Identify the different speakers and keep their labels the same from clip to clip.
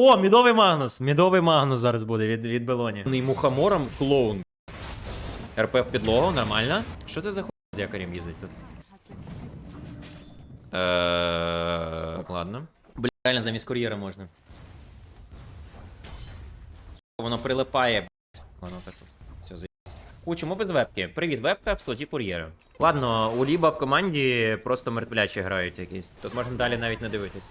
Speaker 1: О, мідовий Магнус! Мідовий Магнус зараз буде від, від Белоні. І мухомором клоун. РП в підлогу, нормально. Що це за хуй з якорем їздить тут? Е, ладно. Бля, реально замість кур'єра можна. Воно прилипає. блядь. Ладно, так. Все, заїбсь. Кучимо без вебки. Привіт, вебка в слоті кур'єра. Ладно, у Ліба в команді просто мертвлячі грають якісь. Тут можна далі навіть не дивитись.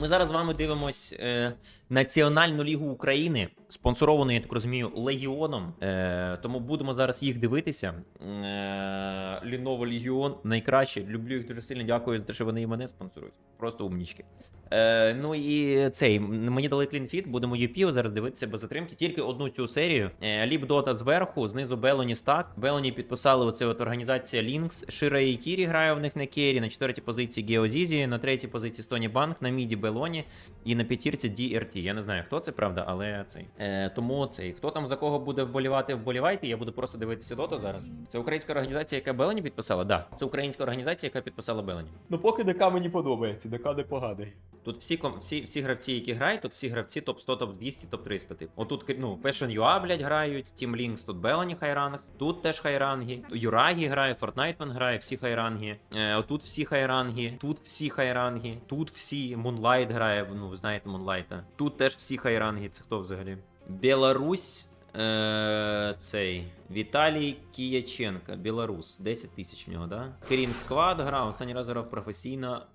Speaker 1: Ми зараз з вами дивимось е, Національну лігу України, спонсоровану, я так розумію, Легіоном. Е, тому будемо зараз їх дивитися. Е, Ліново Легіон найкраще. Люблю їх дуже сильно. Дякую за те, що вони і мене спонсорують. Просто умнічки. Е, ну і цей мені дали клінфіт, будемо UPO зараз дивитися без затримки. Тільки одну цю серію. Е, Ліп Дота зверху, знизу Белоні стак. Белоні підписали оце от організація Lynx. Шира і Кірі грає в них на Кері, на четвертій позиції Геозізі, на третій позиції Стоні Банк, на міді Белоні і на п'ятірці DRT. Я не знаю, хто це, правда, але цей. Е, тому цей. Хто там за кого буде вболівати, вболівайте. Я буду просто дивитися доту зараз. Це українська організація, яка Белоні підписала? Да. Це українська організація, яка підписала Белоні.
Speaker 2: Ну поки ДК мені подобається, ДК не поганий.
Speaker 1: Тут всі, всі, всі гравці, які грають, тут всі гравці топ 100, топ 200, топ 300. Типу. Отут, ну, Passion UA, блядь, грають, Team Links, тут Белані хайранг, тут теж хайранги, Юрагі грає, Fortniteman грає, всі хайранги. Е, отут всі хайранги, тут всі хайранги, тут всі Moonlight грає, ну ви знаєте Moonlight. Тут теж всі хайранги, це хто взагалі? Білорусь. Е, цей Віталій Кіяченка, Білорус, 10 тисяч в нього, да? Керін Сквад грав, останній раз грав професійно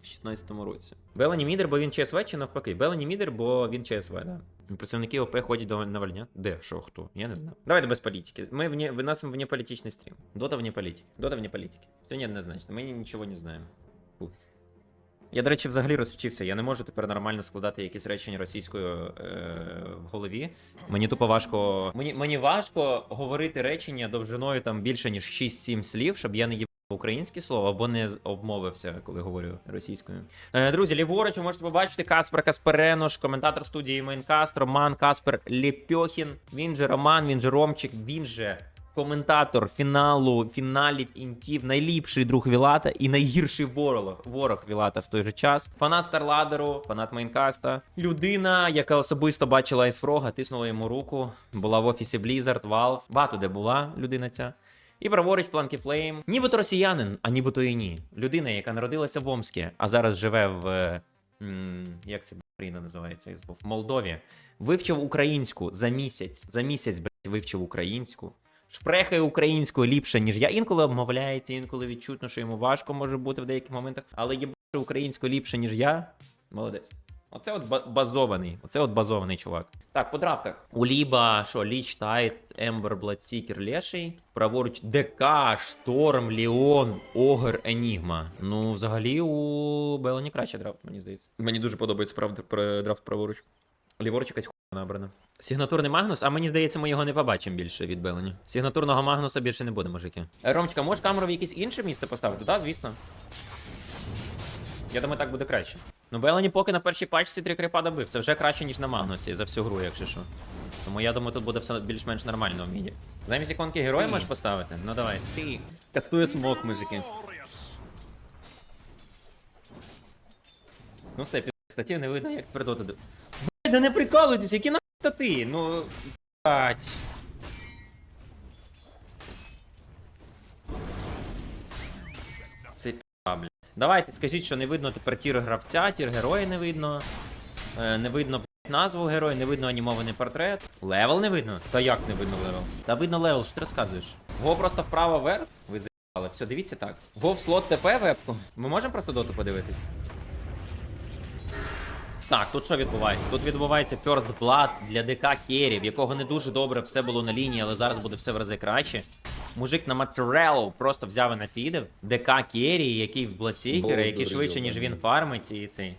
Speaker 1: в 16-му році. Белані Мідер, бо він ЧСВ чи навпаки? Белані Мідер, бо він ЧСВ, да. Представники ОП ходять до навальня. Де? Що, хто? Я не знаю. Давайте без політики. Ми вне, в нас вне політичний стрім. Дота вне політики. Дота вне політики. Сьогодні однозначно. Ми нічого не знаємо. Я, до речі, взагалі розчився. Я не можу тепер нормально складати якісь речення російською е, в голові. Мені тупо важко. Мені, мені важко говорити речення довжиною там більше ніж 6-7 слів, щоб я не їбав українське слово або не обмовився, коли говорю російською. Е, друзі, ліворуч ви можете побачити Каспер Касперенош, коментатор студії Майнкаст, Роман Каспер Лєпьохін. Він же Роман, він же Ромчик, він же. Коментатор фіналу, фіналів інтів, найліпший друг Вілата і найгірший ворог, ворог Вілата в той же час. Фанат Старладеру, фанат Майнкаста. Людина, яка особисто бачила Айсфрога, тиснула йому руку. Була в офісі Blizzard, Valve. Багато де була людина ця. І праворуч Фланкі Флейм. Нібито росіянин, а нібито і ні. Людина, яка народилася в Омскі, а зараз живе в. як це країна називається? В Молдові. Вивчив українську за місяць. За місяць, блядь, вивчив українську. Шпрехає українською ліпше, ніж я. Інколи обмовляється, інколи відчутно, що йому важко може бути в деяких моментах. Але є українською ліпше, ніж я. Молодець. Оце от базований. Оце от базований чувак. Так, по драфтах. У Ліба, що, Ліч, Тайт, Ембер, Бладсікер, Леший. Праворуч ДК, Шторм, Ліон, Огр, Енігма. Ну, взагалі, у Белоні краще драфт, мені здається. Мені дуже подобається правда, драфт праворуч. Ліворуч якась хуйна набрана. Сигнатурний Магнус, а мені здається, ми його не побачимо більше від Белені. Сигнатурного Магнуса більше не буде, мужики. Е, Ромчика, можеш камеру в якесь інше місце поставити? Так, звісно. Я думаю, так буде краще. Ну, Белені поки на першій пачці три крипа добив. Це вже краще, ніж на Магнусі за всю гру, якщо що. Тому я думаю, тут буде все більш-менш нормально в міді. Замість іконки героя можеш поставити? Ну давай. Ти. Кастує смок, мужики. Ну все, під статів не видно, як придоти. Блядь, да не прикалуйтесь, які нахуй стати? Ну. Блять. Це пі***а, блядь. Давайте, скажіть, що не видно тепер тір гравця, тір героя не видно. Е, не видно блядь, назву героя, не видно анімований портрет. Левел не видно? Та як не видно левел? Та видно левел, що ти розказуєш? Го просто вправо вверх, ви заїбали. Все, дивіться так. Го в слот ТП вебку. Ми можемо просто доту подивитись? Так, тут що відбувається? Тут відбувається First Blood для ДК Керрі, в якого не дуже добре все було на лінії, але зараз буде все в рази краще. Мужик на Матерелу просто взяв і нафідив. ДК Керрі, який в Бладсікера, який швидше, ніж він фармить, і цей.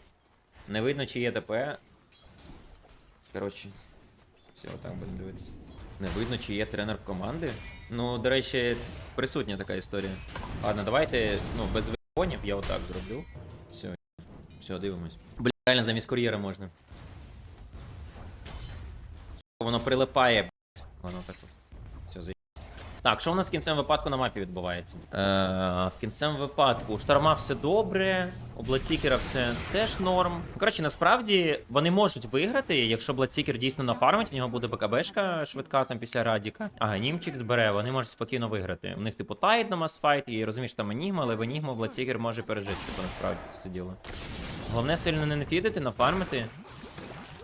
Speaker 1: Не видно, чи є ТП. Коротше, все, отак будемо дивитися. Не видно, чи є тренер команди. Ну, до речі, присутня така історія. Ладно, давайте, ну, без випонів я отак зроблю. Все, все, дивимось. Реально замість кур'єра можна. Воно прилипає. Воно так. Все, заїб. Так, що у нас в кінцевому випадку на мапі відбувається? Е, в кінцевому випадку шторма все добре, у Бладсікера все теж норм. Коротше, насправді вони можуть виграти, якщо Бладсікер дійсно нафармить, в нього буде БКБшка швидка там після Радіка. А Німчик збере, вони можуть спокійно виграти. У них, типу, тайт на масфайт, і розумієш, там Енігма, але в Енігму Бладсікер може пережити, типу, насправді це все діло. Головне сильно не нафідити, нафармити.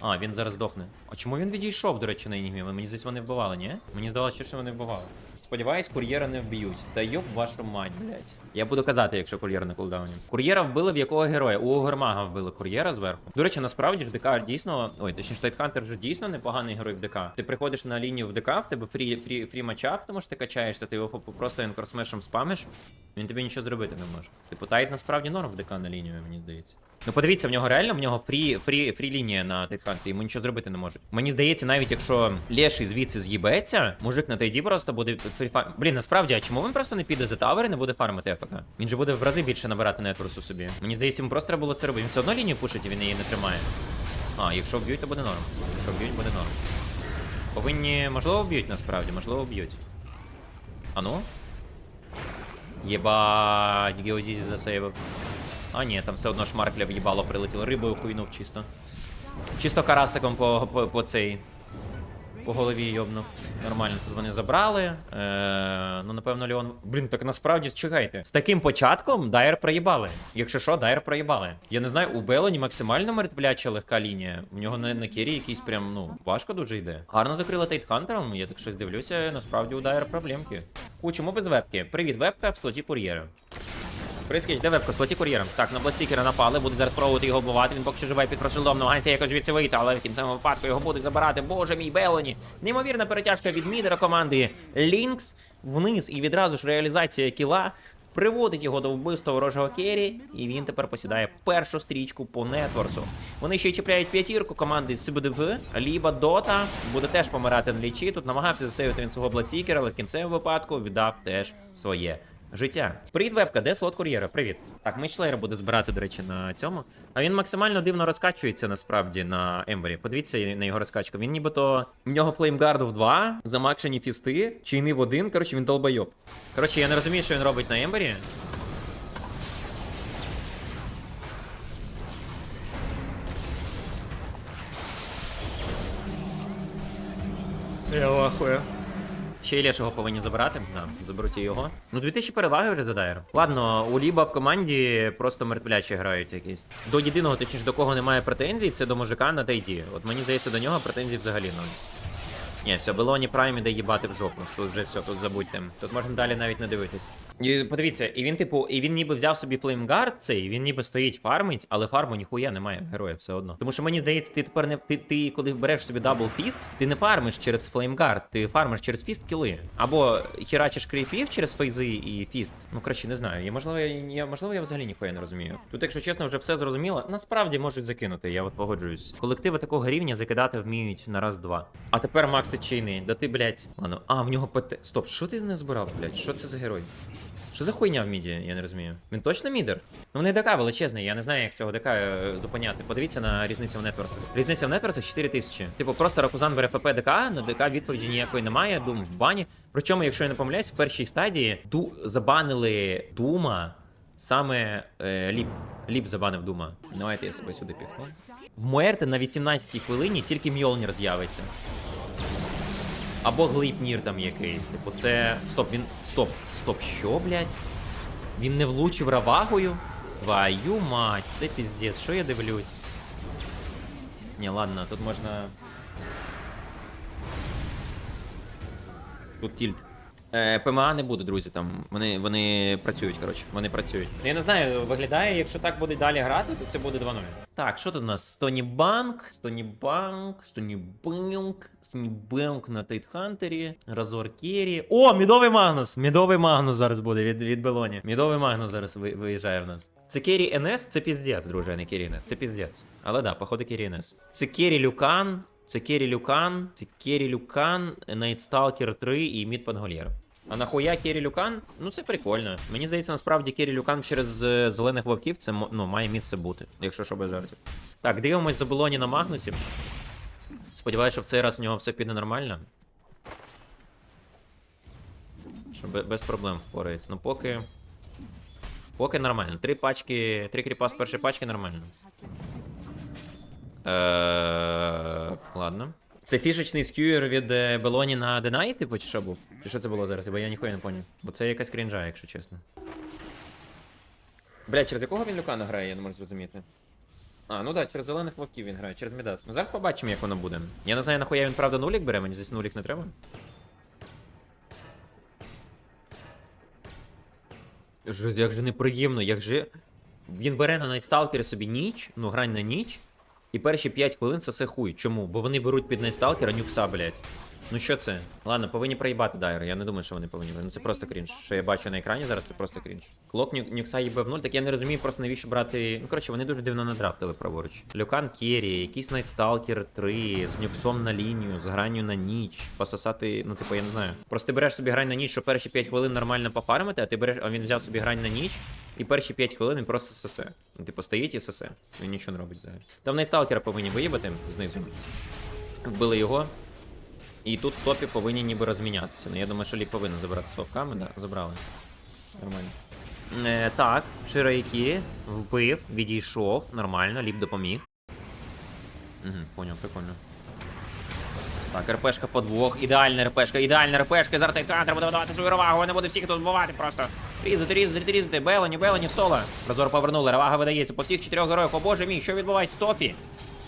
Speaker 1: А, він зараз дохне. А чому він відійшов, до речі, на Енігмі? Мені здається, вони вбивали, ні? Мені здалося, що вони вбивали. Сподіваюсь, кур'єра не вб'ють. Та йоб вашу мать, блять. Я буду казати, якщо кур'єр на кулдауні. Кур'єра вбили в якого героя? У Огермага вбили кур'єра зверху. До речі, насправді ж ДК дійсно. Ой, точніше, Тайтхантер же дійсно непоганий герой в ДК. Ти приходиш на лінію в ДК, в тебе фрі, фрі, фрі матчап, тому що ти качаєшся, ти його просто інкорсмешем спамиш, він тобі нічого зробити не може. Типу, Тайт насправді норм в ДК на лінію, мені здається. Ну подивіться, в нього реально в нього фрі, фрі, фрі лінія на Тайтханті, йому нічого зробити не можуть. Мені здається, навіть якщо Леший звідси з'їбеться, мужик на тайді просто буде фріфар. Блін, насправді, а чому він просто не піде за тавер і не буде фармити АФК? Він же буде в рази більше набирати нетворсу собі. Мені здається, йому просто треба було це робити. Він все одно лінію пушить і він її не тримає. А, якщо вб'ють, то буде норм. Якщо вб'ють, буде норм. Повинні, можливо, вб'ють насправді, можливо, вб'ють. А ну? Єбать, Геозізі засейвив. А ні, там все одно шмаркля в'їбало прилетіло. Рибою хуйнув чисто. Чисто карасиком по, по, по цей. По голові йобнув. Нормально, тут вони забрали. Е, ну, напевно, Леон. Блін, так насправді чекайте. З таким початком Дайер проїбали. Якщо що, Дайер проїбали. Я не знаю, у Белоні максимально мертвляча легка лінія. У нього на, на кері якийсь прям, ну, важко дуже йде. Гарно закрили Тайтхантером, я так щось дивлюся, насправді у Дайер проблемки. У без вебки? Привіт, вебка в слоті кур'єра. Прискіч, де вебка, слоті кур'єром. Так, на Бладсікера напали, будуть зараз пробувати його вбивати. Він поки що живе під прошилдом, намагається якось звідси вийти, але в кінцевому випадку його будуть забирати. Боже мій Белоні. Неймовірна перетяжка від мідера команди Лінкс вниз і відразу ж реалізація кіла. Приводить його до вбивства ворожого Керрі, і він тепер посідає першу стрічку по нетворсу. Вони ще чіпляють п'ятірку команди СБДВ. Ліба Дота буде теж помирати на лічі. Тут намагався засейвити він свого Бладсікера, але в кінцевому випадку віддав теж своє життя. Привіт, вебка, де слот кур'єра? Привіт. Так, Мейчлеєр буде збирати, до речі, на цьому. А він максимально дивно розкачується насправді на Ембері. Подивіться на його розкачку. Він нібито. В нього флеймгарду в 2, замакшені фісти, чайни в 1. Коротше, він долбойоб. Коротше, я не розумію, що він робить на Ембері. Я вахую. Ще й Лешого повинні забирати. Да, заберуть і його. Ну, 2000 переваги вже за Дайер. Ладно, у Ліба в команді просто мертвлячі грають якісь. До єдиного, точніше, до кого немає претензій, це до мужика на Тайді. От мені здається, до нього претензій взагалі ноль. Ні, все, Белоні Прайм іде їбати в жопу. Тут вже все, тут забудьте. Тут можна далі навіть не дивитись. І подивіться, і він, типу, і він ніби взяв собі флеймгард цей, він ніби стоїть фармить, але фарму ніхуя немає героя все одно. Тому що мені здається, ти тепер не ти, ти коли береш собі дабл фіст, ти не фармиш через флеймгард, ти фармиш через фіст кіли. Або херачиш кріпів через фейзи і фіст. Ну краще не знаю. Я можливо, я, можливо, я взагалі ніхуя не розумію. Тут, якщо чесно, вже все зрозуміло. Насправді можуть закинути, я от погоджуюсь. Колективи такого рівня закидати вміють на раз-два. А тепер Макси чийний. Да ти, блядь. Ладно. А, в нього ПТ. Стоп, що ти не збирав, блядь? Що це за герой? Що за хуйня в міді, я не розумію. Він точно мідер? Ну вони ДК величезний, я не знаю, як цього ДК е, зупиняти. Подивіться на різницю в нетворсах. Різниця в нетворсах 4 тисячі. Типу, просто Ракузан бере ПП ДК, на ДК відповіді ніякої немає, Дум в бані. Причому, якщо я не помиляюсь, в першій стадії ду забанили Дума. Саме е, Ліп. Ліп забанив Дума. Давайте я себе сюди піхну. В Муерте на 18-й хвилині тільки Мьолнір з'явиться. Або глипнір там якийсь. Типу, це. Стоп, він. Стоп, стоп, що, блядь? Він не влучив равагою? Твою мать, це піздець, що я дивлюсь? Ні, ладно, тут можна. Тут тільт. Е, ПМА не буде, друзі, там. Вони, вони працюють, коротше, вони працюють. Я не знаю, виглядає, якщо так буде далі грати, то це буде 2-0. Так, що тут у нас? Стоні Банк, Стоні Банк, Стоні Банк, Стоні Банк на Тайтхантері, Разор Керрі. О, мідовий Магнус! Мідовий Магнус зараз буде від, від Белоні. Мідовий Магнус зараз ви- виїжджає в нас. Це Керрі НС, це піздець, друже, а не Керрі НС, це піздець. Але да, походу Керрі НС. Це Керрі Люкан, це Керрі Люкан, це Керрі Люкан, Найтсталкер 3 і Мід Пангольєр. А нахуя Керрі Люкан? Ну це прикольно. Мені здається, насправді Керрі Люкан через е, зелених вовків це ну, має місце бути, якщо що без жартів. Так, дивимось за Белоні на Магнусі. Сподіваюся, що в цей раз у нього все піде нормально. що без проблем впорається. Ну поки. Поки нормально. Три пачки, три кріпа з першої пачки нормально. Е, ладно. Це фішечний скюєр від Белоні на Денаї, типу, чи що був? Чи що це було зараз? Бо я ніхуя не поняв. Бо це якась крінжа, якщо чесно. Бля, через якого він Люкана грає, я не можу зрозуміти. А, ну да, через зелених вовків він грає, через Мідас. Ну зараз побачимо, як воно буде. Я не знаю, нахуя він правда нулік бере, мені здесь нулік не треба. Ж, як же неприємно, як же. Він бере на Найтсталкері собі ніч, ну грань на ніч, і перші 5 хвилин це хуй. Чому? Бо вони беруть під найсталкера нюкса, блять. Ну що це? Ладно, повинні проїбати дайр. Я не думаю, що вони повинні. Ну це просто крінж. Що я бачу на екрані зараз, це просто крінж. Клоп ню, нюкса їбе в нуль, так я не розумію просто навіщо брати. Ну коротше, вони дуже дивно надрафтили праворуч. Люкан Керрі, якийсь Найтсталкер 3 з нюксом на лінію, з гранню на ніч, пососати, ну типу, я не знаю. Просто ти береш собі грань на ніч, що перші 5 хвилин нормально пофармити, а ти береш, а він взяв собі грань на ніч, і перші 5 хвилин він просто сесе. Ну, типу, стоїть і сесе. Він нічого не робить взагалі. Там Найтсталкера повинні виїбати знизу. Вбили його. І тут в топі повинні ніби розмінятися. Ну я думаю, що Лік повинен забрати словками, да, забрали. Нормально. Е, так, Ширайкі вбив, відійшов, нормально, Ліп допоміг. Угу, поняв, прикольно. Так, РПшка по двох. Ідеальна РПшка, ідеальна РПшка. Зараз Тайкантер буде давати свою ревагу, не буде всіх тут вбивати просто. Різати, різати, різати. Белані, Белані соло. Розор повернули, ревага видається по всіх чотирьох героях. О боже мій, що відбувається? Тофі.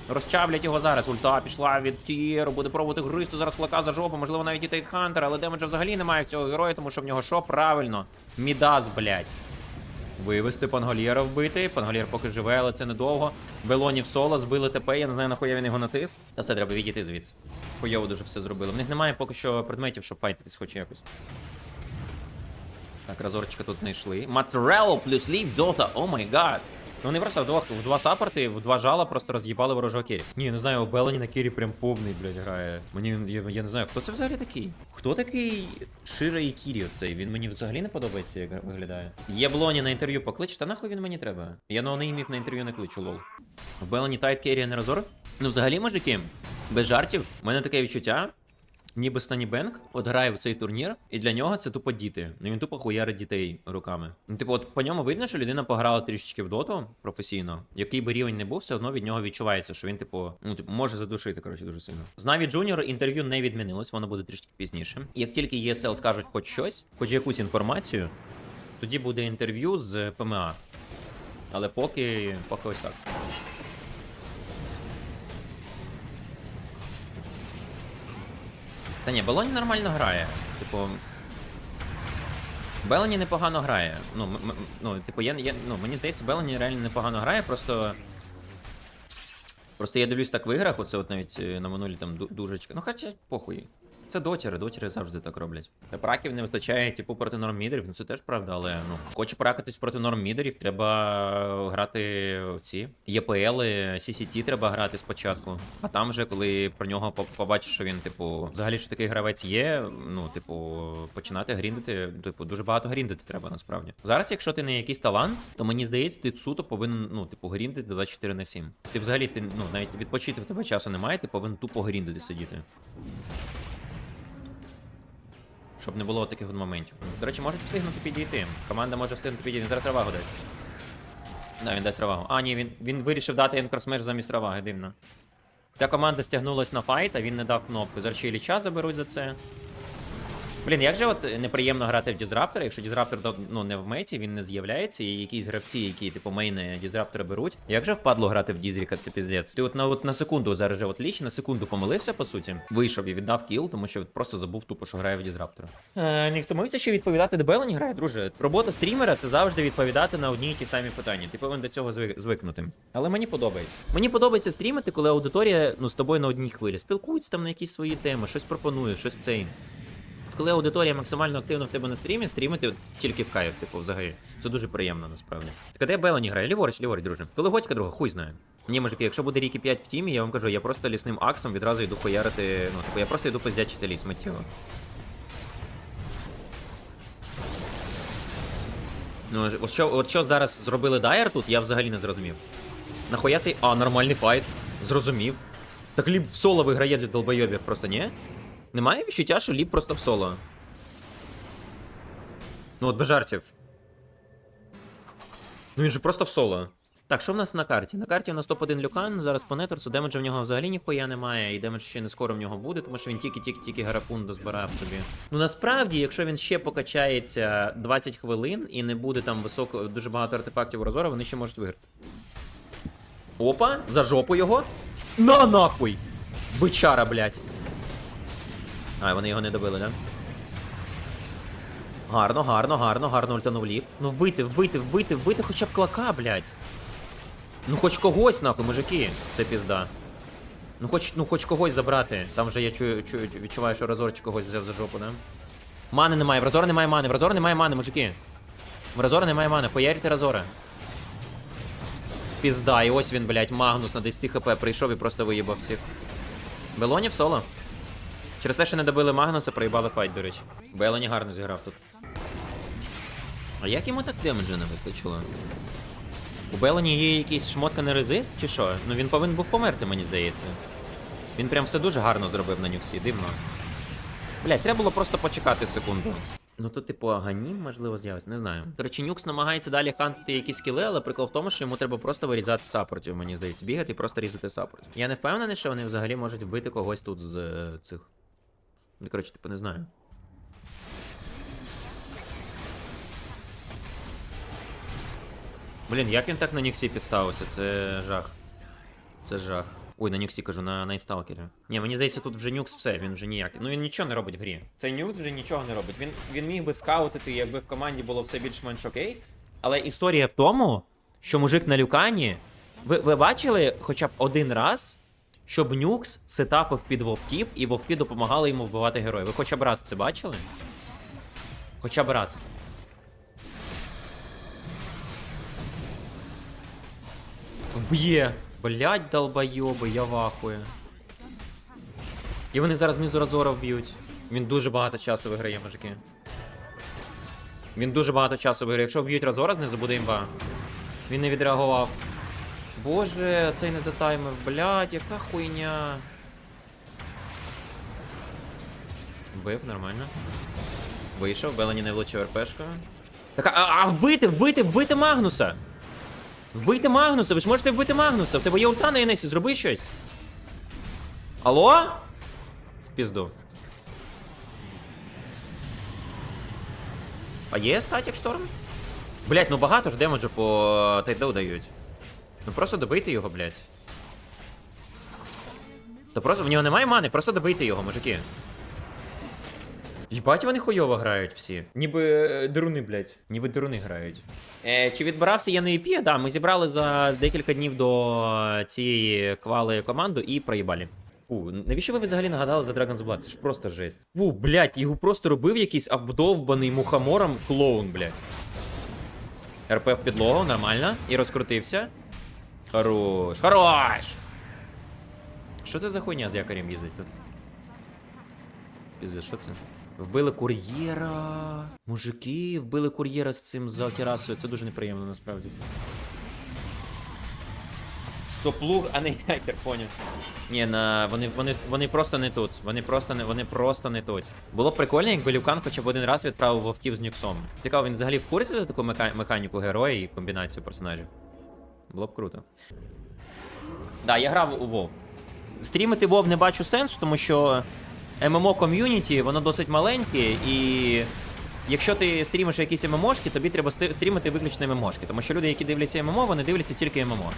Speaker 1: Розчавлять його зараз. Ульта пішла від Тієру, буде пробувати гристу зараз клака за жопу, можливо, навіть і Тайтхантер, але демеджа взагалі немає в цього героя, тому що в нього що? Правильно. Мідас, блять. Вивести Пангольєра вбити. Пангольєр поки живе, але це недовго. Белоні в соло, збили ТП, я не знаю, нахуя він його натис. Та все, треба відійти звідси. Хуйово дуже все зробили. В них немає поки що предметів, щоб файтитись хоч якось. Так, разорчика тут знайшли. Моцарелло плюс ліп, дота, о май гад. Ну вони просто вдвох, в два саппорти, в два жала просто роз'їбали ворожого кері. Ні, не знаю, у Белані на кері прям повний, блядь, грає. Мені я, я не знаю, хто це взагалі такий? Хто такий Шира і Кірі оцей? Він мені взагалі не подобається, як виглядає. Є Блоні на інтерв'ю поклич, та нахуй він мені треба. Я ноунеймів на інтерв'ю не кличу, лол. В Белані тайт кері, не разор? Ну взагалі, мужики, без жартів, у мене таке відчуття, Ніби Стані Бенк от грає в цей турнір, і для нього це тупо діти. Ну він тупо хуярить дітей руками. Ну, типу, от по ньому видно, що людина пограла трішечки в доту професійно. Який би рівень не був, все одно від нього відчувається, що він, типу, ну типу, може задушити, коротше, дуже сильно. З Наві Джуніор інтерв'ю не відмінилось, воно буде трішки пізніше. Як тільки ESL скажуть хоч щось, хоч якусь інформацію, тоді буде інтерв'ю з ПМА. Але поки, поки ось так. Та ні, Белоні нормально грає. Типу. Белоні непогано грає. Ну, м- м- ну типу, я, я, ну, мені здається, Белоні реально непогано грає, просто. Просто я дивлюсь так в іграх, оце от навіть е, на минулі там дужечка. Ну, хоча похуй. Це дотери, дотери завжди так роблять. Праків не вистачає, типу, проти нормідерів, ну це теж правда, але ну, хоче пракатись проти нормідерів, треба грати в ці ЄПЛ, CCT треба грати спочатку. А там вже, коли про нього побачиш, що він, типу, взагалі що такий гравець є, ну, типу, починати гріндити, типу, дуже багато гріндити треба насправді. Зараз, якщо ти не якийсь талант, то мені здається, ти суто повинен, ну, типу, гріндити 24 на 7. Ти взагалі ти, ну, навіть відпочити в тебе часу немає, ти повинен тупо гріндити сидіти. Щоб не було таких моментів. До речі, можуть встигнути підійти. Команда може встигнути підійти. Зараз ревагу дасть. Да, він дасть ревагу. А, ні, він, він вирішив дати енкросмеш замість реваги, дивно. Та команда стягнулась на файт, а він не дав кнопку. Зараз ще і ліча заберуть за це. Блін, як же от неприємно грати в Дізраптора, якщо Дізраптор ну, не в меті, він не з'являється, і якісь гравці, які типу мейни Дізраптора беруть. Як же впадло грати в Дізріка, це піздець. Ти от на от на секунду зараз же от ліч, на секунду помилився, по суті. Вийшов і віддав кіл, тому що просто забув тупо, що грає в Дізраптора. Е, не втомився ще відповідати, де Белані грає, друже. Робота стрімера це завжди відповідати на одні й ті самі питання. Ти повинен до цього звикнути. Але мені подобається. Мені подобається стрімити, коли аудиторія ну з тобою на одній хвилі. Спілкується там на якісь свої теми, щось пропонує, щось цей. Коли аудиторія максимально активна в тебе на стрімі, стрімити тільки в кайф, типу, взагалі. Це дуже приємно насправді. Так а де Белані грає? Ліворуч, ліворуч, друже. Коли готька друга, хуй знає. Ні, мужики, якщо буде ріки 5 в тімі, я вам кажу, я просто лісним аксом відразу йду хуярити. Ну, типу, я просто йду пиздячити ліс миттєво. Ну, от що, от що зараз зробили Дайер тут, я взагалі не зрозумів. Нахуя цей. А, нормальний файт. Зрозумів. Так Ліп в соло виграє для долбойобів просто, ні? Немає відчуття, що Ліп просто в соло. Ну от без жартів. Ну він же просто в соло. Так, що в нас на карті? На карті у нас топ-1 Люкан, зараз по Неторсу, демеджа в нього взагалі ніхуя немає, і демедж ще не скоро в нього буде, тому що він тільки-тільки-тільки гарапун дозбирав собі. Ну насправді, якщо він ще покачається 20 хвилин і не буде там високо, дуже багато артефактів у Розора, вони ще можуть виграти. Опа, за жопу його. На нахуй! Бичара, блядь. А, вони його не добили, да? Гарно, гарно, гарно, гарно ультанув ліп. Ну вбити, вбити, вбити, вбити хоча б клака, блядь. Ну хоч когось, нахуй, мужики, це пізда. Ну хоч, ну хоч когось забрати. Там вже я чую, чую, відчуваю, що Разорчик когось взяв за жопу, да? Мани немає, в Разора немає мани, в Разора немає мани, мужики. В Разора немає мани, поярите Разора. Пізда, і ось він, блядь, Магнус на 10 хп прийшов і просто виїбав всіх. Белоні в соло. Через те, що не добили Магнуса, проїбали файт, до речі. Белоні гарно зіграв тут. А як йому так демеджа не вистачило? У Белоні є якийсь шмотка на резист, чи що? Ну він повинен був померти, мені здається. Він прям все дуже гарно зробив на нюксі, дивно. Блять, треба було просто почекати секунду. Ну то, типу, аганім, можливо, з'явиться, не знаю. До речі, нюкс намагається далі хантити якісь скіли, але прикол в тому, що йому треба просто вирізати саппортів, мені здається, бігати і просто різати саппортів. Я не впевнений, що вони взагалі можуть вбити когось тут з е, цих. Ну, коротше, типу, не знаю. Блін, як він так на Ніксі підставився? Це жах. Це жах. Ой, на Нюксі кажу, на Найтсталкері. Ні, мені здається, тут вже Нюкс все, він вже ніякий. Ну він нічого не робить в грі. Цей Нюкс вже нічого не робить. Він, він міг би скаутити, якби в команді було все більш-менш окей. Але історія в тому, що мужик на люкані. Ви, ви бачили хоча б один раз, щоб Нюкс сетапив під вовків і вовки допомагали йому вбивати героїв. Ви хоча б раз це бачили? Хоча б раз. Вб'є. Блять, долбойоби, я вахую. І вони зараз знизу Разора вб'ють. Він дуже багато часу виграє, мужики. Він дуже багато часу виграє. Якщо вб'ють Разора, знизу буде імба. Він не відреагував. Боже, цей не затаймив. Блять, яка хуйня. Вбив, нормально. Вийшов, Белані не влучив РПшкою. Так, а, а вбити, вбити, вбити Магнуса! Вбийте Магнуса, ви ж можете вбити Магнуса. В тебе є ульта на Енесі, зроби щось. Алло? В пізду. А є статік шторм? Блять, ну багато ж демеджу по тайдоу дають. Ну просто добийте його, блять. То просто в нього немає мани, просто добийте його, мужики. Їбать, вони хуйово грають всі. Ніби е, деруни, блять. Ніби деруни грають. Е, чи відбирався я на EP? Да, ми зібрали за декілька днів до цієї квали команду і проїбали. У, навіщо ви взагалі нагадали за Dragon's Blood? Це ж просто жесть. У, блять, його просто робив якийсь обдовбаний мухомором клоун, блять. РП в підлогу, нормально. І розкрутився. Хорош. Хорош! Що це за хуйня з якорем їздить тут? Пізде, що це? Вбили кур'єра. Мужики, вбили кур'єра з цим за терасою. Це дуже неприємно насправді. То плуг, а не якер, поняв. Ні, на вони, вони, вони просто не тут. Вони просто не вони просто не тут. Було б прикольно, якби Люкан хоча б один раз відправив вовків з Нюксом. Цікаво, він взагалі в курсі за таку механіку героя і комбінацію персонажів. Було б круто. Да, я грав у WoW. Стрімити WoW не бачу сенсу, тому що ММО ком'юніті, воно досить маленьке, і якщо ти стрімиш якісь ММОшки, тобі треба стрімити виключно ММОшки. Тому що люди, які дивляться ММО, вони дивляться тільки ММО.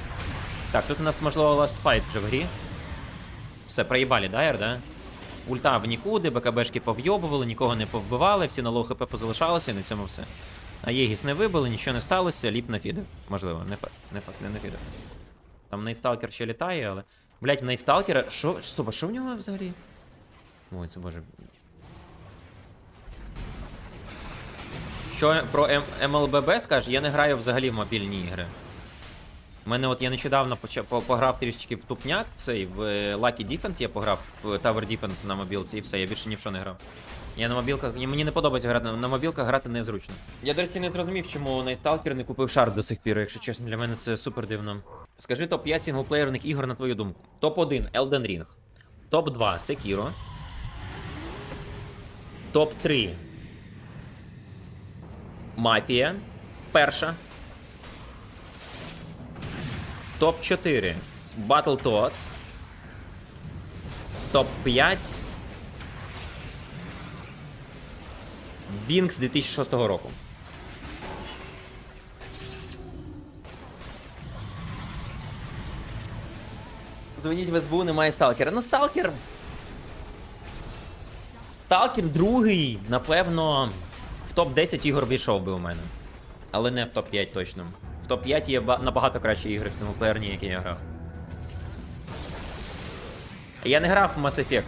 Speaker 1: Так, тут у нас, можливо, Last Fight вже в грі. Все, проїбали, да, да? Ульта в нікуди, БКБшки повйобували, нікого не повбивали, всі на лоу хп позалишалися, і на цьому все. Єгіс не вибили, нічого не сталося, ліп нафідив. Можливо, не факт, не факт, не нафідив. Там Найтсталкер ще літає, але. Блять, в Найтсталкера. Що? Стоп, а що в нього взагалі? Ой, це боже. Що про М- MLBB скажеш? Я не граю взагалі в мобільні ігри. У мене от я нещодавно почав по- пограв трішечки в тупняк, цей в е, Lucky Defense я пограв в Tower Defense на мобілці і все, я більше ні в що не грав. Я на мобілках. Мені не подобається грати на мобілках, грати незручно. Я до речі не зрозумів, чому Найтсталкер не купив шар до сих пір, якщо чесно, для мене це супер дивно. Скажи топ-5 сінглплеєрних ігор на твою думку. Топ-1 Elden Ring. Топ-2 Sekiro. Топ-3. Мафія. Перша. Топ-4. Battletoads. Топ-5. Вінкс 2006 року. Дзвоніть в СБУ, немає сталкера. Ну, сталкер. Сталкер другий, напевно, в топ-10 ігор війшов би у мене. Але не в топ-5 точно. В топ-5 є набагато кращі ігри в синглплеєрні, які я грав. Я не грав в Mass Effect